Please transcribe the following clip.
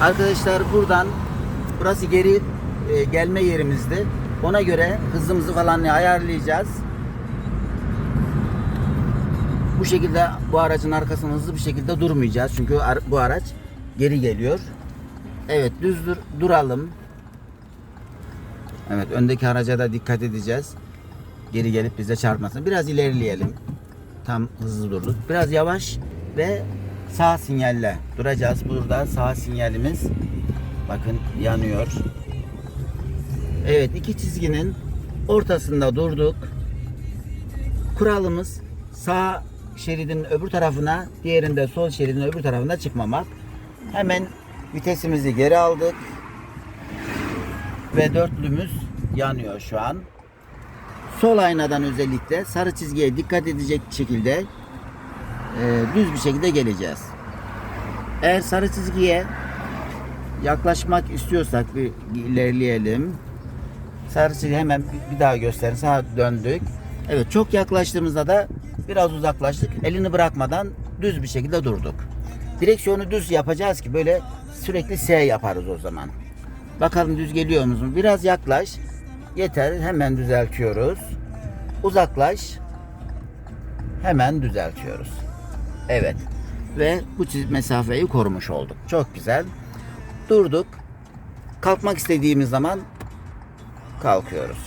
Arkadaşlar buradan burası geri e, gelme yerimizdi. Ona göre hızımızı falan ayarlayacağız. Bu şekilde bu aracın arkasında hızlı bir şekilde durmayacağız. Çünkü bu araç geri geliyor. Evet düz dur duralım. Evet öndeki araca da dikkat edeceğiz. Geri gelip bize çarpmasın. Biraz ilerleyelim. Tam hızlı durduk. Biraz yavaş ve sağ sinyalle duracağız. Burada sağ sinyalimiz bakın yanıyor. Evet iki çizginin ortasında durduk. Kuralımız sağ şeridin öbür tarafına, diğerinde sol şeridin öbür tarafına çıkmamak. Hemen vitesimizi geri aldık. Ve dörtlümüz yanıyor şu an. Sol aynadan özellikle sarı çizgiye dikkat edecek şekilde e, düz bir şekilde geleceğiz. Eğer sarı çizgiye yaklaşmak istiyorsak bir ilerleyelim. Sarı çizgi hemen bir- daha gösterin. Sağa döndük. Evet çok yaklaştığımızda da biraz uzaklaştık. Elini bırakmadan düz bir şekilde durduk. Direksiyonu düz yapacağız ki böyle sürekli S yaparız o zaman. Bakalım düz geliyor musun? Biraz yaklaş. Yeter. Hemen düzeltiyoruz. Uzaklaş. Hemen düzeltiyoruz. Evet. Ve bu mesafeyi korumuş olduk. Çok güzel. Durduk. Kalkmak istediğimiz zaman kalkıyoruz.